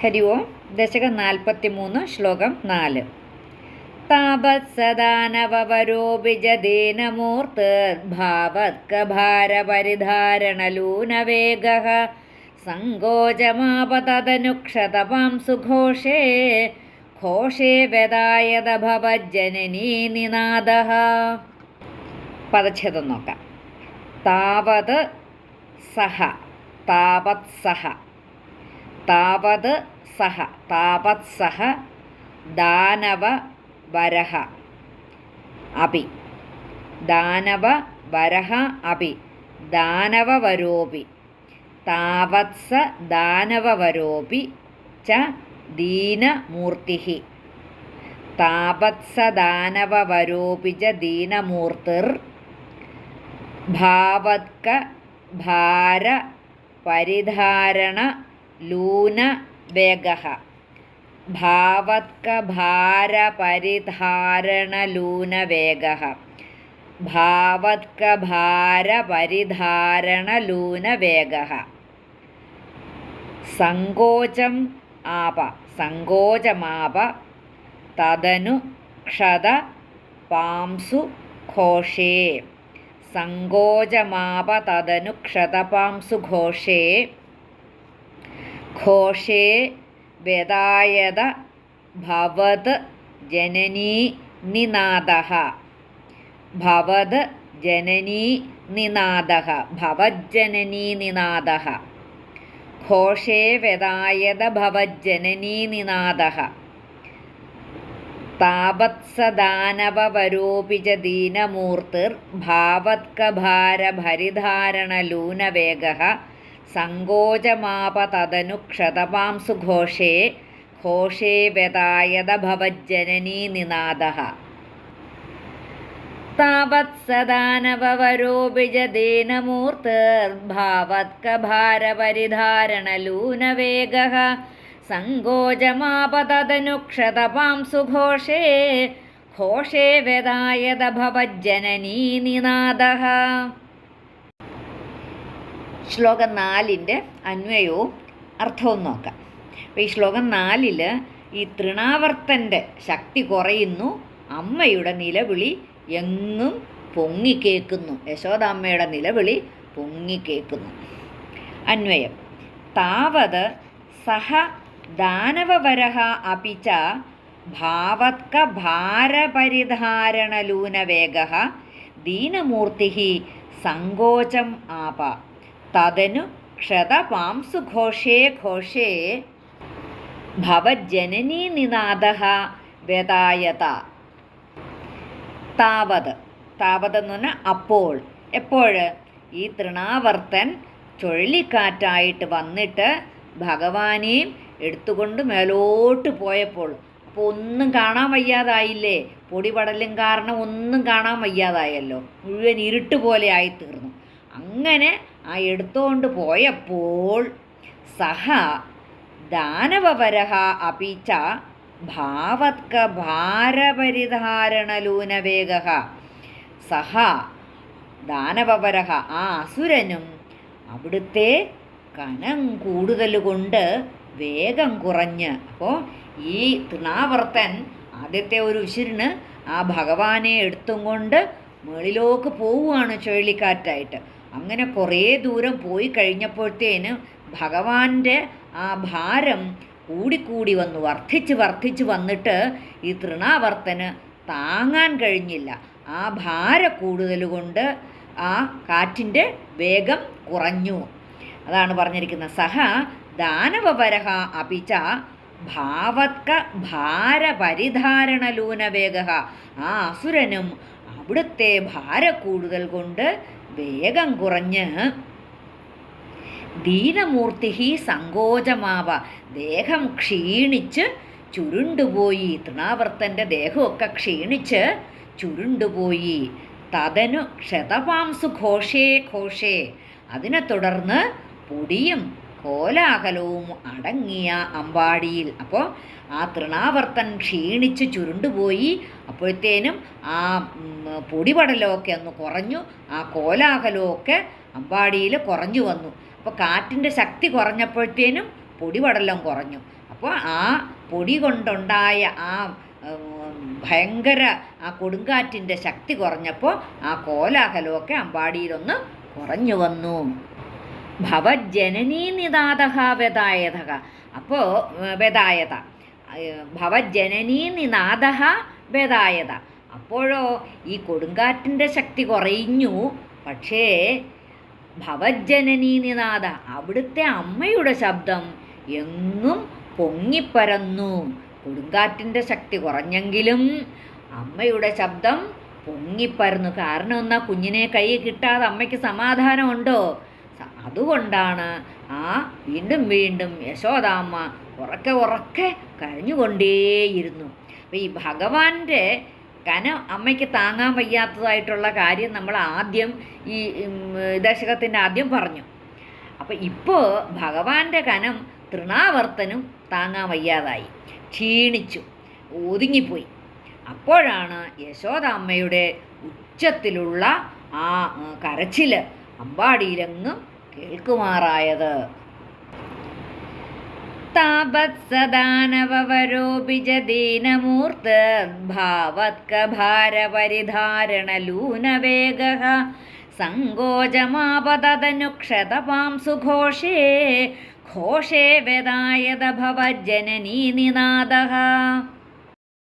ഹരി ഓം ദശകം നാൽപ്പത്തി മൂന്ന് ശ്ലോകം നാല്. താപത്സദാനവരോപിജദീനമൂർത്തിർഭാവത്കഭാരപരിധാരണലൂനവേഗः സങ്കോചമാപതനുക്ഷതപാം സുഘോഷേ ഘോഷേ വ്യതായത നിനാദः. പദച്ഛേദം നോക്കാം. താവത് സഹ താപത് സഹ താവത് സഹ താപത് സഹ ദാനവ വരഹ അപി ദാനവ വരഹ അപി ദാനവവരോപി താവത്സ ദാനവവരോപി ച ദീനമൂർത്തി താപത്സ ദാനവവരോപി ച ദീനമൂർത്തിർ ഭാവത്ക ഭാര പരിധാരണ പരിധാരണ ലൂന വേഗഃ സങ്കോചം ആപ സങ്കോചമാപ തദനു ക്ഷത പാംസു ഘോഷേ. സങ്കോചമാപ തദനു ക്ഷതപാംസു ഘോഷേ. ഘോഷേ വേദായത ഭവത് ജനനീ നിനാദ ഭവത് ജനനീ നിനാദ ഭവജ്ജനനീ നിനാദ ഘോഷേ വേദായത ഭവജ്ജനനീ നിനാദ താപത്സദാനവരോപി ച ദീനമൂർത്തിർഭാവത്കഭാരഭരിധാരണലൂനവേഗः സങ്കോചമാപ സുഘോഷേ ഘോഷേ ഘോഷേ വ്യതായത ഭവജ്ജനനീ നിനാദ. താവത്സദാനവരോപി ച ദീനമൂർത്തിർഭാവത്കഭാരപരിധാരണലൂനവേഗः സങ്കോചമാപതനുക്ഷതപാംസു സുഘോഷേ ഘോഷേ വ്യതായത ഭവജ്ജനനീ നിനാദഃ. ശ്ലോകം നാലിന്റെ അന്വയവും അർത്ഥവും നോക്കാം. അപ്പോൾ ഈ ശ്ലോകം നാലിൽ ഈ തൃണാവർത്തന്റെ ശക്തി കുറയുന്നു അമ്മയുടെ നിലവിളി എങ്ങും പൊങ്ങിക്കേക്കുന്നു യശോദാമ്മയുടെ നിലവിളി പൊങ്ങിക്കേക്കുന്നു അന്വയം. താവത് സഹ ദാനവവരഹ അപിച്ച ഭാവത്ക ഭാരപരിധാരണലൂനവേഗ ദീനമൂർത്തി സങ്കോചം ആപ. തദനു ക്ഷതപാംസു ഘോഷേ. ഭവജ്ജനനീ നിനാദഃ വ്യതായത താവത്. താവത് എന്ന് പറഞ്ഞാൽ അപ്പോൾ. എപ്പോൾ? ഈ തൃണാവർത്തൻ ചുഴലിക്കാറ്റായിട്ട് വന്നിട്ട് ഭഗവാനെയും എടുത്തുകൊണ്ട് മേലോട്ട് പോയപ്പോൾ. അപ്പോൾ ഒന്നും കാണാൻ വയ്യാതായില്ലേ? പൊടിപടലും കാരണം ഒന്നും കാണാൻ വയ്യാതായല്ലോ. മുഴുവൻ ഇരുട്ട് പോലെ ആയിത്തീർന്നു. അങ്ങനെ ആ എടുത്തുകൊണ്ട് പോയപ്പോൾ സഹ ദാനവപരഹ അപിച്ച ഭാവത്ക ഭാരപരിധാരണലൂനവേഗ സഹ ദാനവപരഹ ആ അസുരനും അവിടുത്തെ കനം കൂടുതൽ കൊണ്ട് വേഗം കുറഞ്ഞ്. അപ്പോൾ ഈ തൃണാവർത്തൻ ആദ്യത്തെ ഒരു ഉശിരിന് ആ ഭഗവാനെ എടുത്തും കൊണ്ട് മുകളിലേക്ക് പോവുകയാണ് ചുഴലിക്കാറ്റായിട്ട്. അങ്ങനെ കുറേ ദൂരം പോയി കഴിഞ്ഞപ്പോഴത്തേന് ഭഗവാന്റെ ആ ഭാരം കൂടിക്കൂടി വന്നു വർദ്ധിച്ച് വർദ്ധിച്ച് വന്നിട്ട് ഈ തൃണാവർത്തന് താങ്ങാൻ കഴിഞ്ഞില്ല. ആ ഭാര കൂടുതൽ കൊണ്ട് ആ കാറ്റിന്റെ വേഗം കുറഞ്ഞു. അതാണ് പറഞ്ഞിരിക്കുന്നത്. സഹ ദാനവപരഹ അപിച്ച ഭാവത്ക ഭാരപരിധാരണലൂനവേഗ ആ അസുരനും അവിടുത്തെ ഭാര കൂടുതൽ കൊണ്ട് വേഗം കുറഞ്ഞ്. ദീനമൂർത്തി സങ്കോചമാവ. ദേഹം ക്ഷീണിച്ച് ചുരുണ്ടുപോയി. തൃണാവർത്തന്റെ ദേഹമൊക്കെ ക്ഷീണിച്ച് ചുരുണ്ടുപോയി. തതനു ക്ഷതപാംസു ഘോഷേ ഘോഷേ. അതിനെ തുടർന്ന് പൊടിയും കോലാഹലവും അടങ്ങിയ അമ്പാടിയിൽ. അപ്പോൾ ആ തൃണാവർത്തൻ ക്ഷീണിച്ച് ചുരുണ്ടുപോയി. അപ്പോഴത്തേനും ആ പൊടിപടലമൊക്കെ ഒന്ന് കുറഞ്ഞു. ആ കോലാഹലമൊക്കെ അമ്പാടിയിൽ കുറഞ്ഞു വന്നു. അപ്പോൾ കാറ്റിന്റെ ശക്തി കുറഞ്ഞപ്പോഴത്തേനും പൊടിപടലം കുറഞ്ഞു. അപ്പോൾ ആ പൊടി കൊണ്ടുണ്ടായ ആ ഭയങ്കര ആ കൊടുങ്കാറ്റിന്റെ ശക്തി കുറഞ്ഞപ്പോൾ ആ കോലാഹലമൊക്കെ അമ്പാടിയിലൊന്ന് കുറഞ്ഞു വന്നു. ഭവജനനീ നിനാദഹ വ്യതായത അപ്പോൾ വ്യതായത ഭവജനനീ നിനാഥ വേദായത. അപ്പോഴോ ഈ കൊടുങ്കാറ്റിന്റെ ശക്തി കുറഞ്ഞു പക്ഷേ ഭവജനനീ നിനാഥ അവിടുത്തെ അമ്മയുടെ ശബ്ദം എങ്ങും പൊങ്ങിപ്പരന്നു. കൊടുങ്കാറ്റിന്റെ ശക്തി കുറഞ്ഞെങ്കിലും അമ്മയുടെ ശബ്ദം പൊങ്ങിപ്പരന്നു. കാരണം എന്നാൽ കുഞ്ഞിനെ കൈ കിട്ടാതെ അമ്മയ്ക്ക് സമാധാനമുണ്ടോ? അതുകൊണ്ടാണ് ആ വീണ്ടും വീണ്ടും യശോദാമ്മ ഉറക്കെ ഉറക്കെ കരഞ്ഞുകൊണ്ടേയിരുന്നു. അപ്പോൾ ഈ ഭഗവാന്റെ കന അമ്മയ്ക്ക് താങ്ങാൻ വയ്യാത്തതായിട്ടുള്ള കാര്യം നമ്മൾ ആദ്യം ഈ ദശകത്തിന്റെ ആദ്യം പറഞ്ഞു. അപ്പോൾ ഇപ്പോൾ ഭഗവാന്റെ കനം തൃണാവർത്തനും താങ്ങാൻ വയ്യാതായി. ക്ഷീണിച്ചു ഒതുങ്ങിപ്പോയി. അപ്പോഴാണ് യശോദാമ്മയുടെ ഉച്ചത്തിലുള്ള ആ കരച്ചിൽ അമ്പാടിയിലെങ്ങും കേൾക്കുമാറായത്. താപത്സദാനവരോപിജദീനമൂർത്തദ്ഭാവത്കഭാരപരിധാരണലൂനവേഗः സങ്കോചമാപതനുക്ഷതപാം സുഘോഷേ ഘോഷേ നിനാദः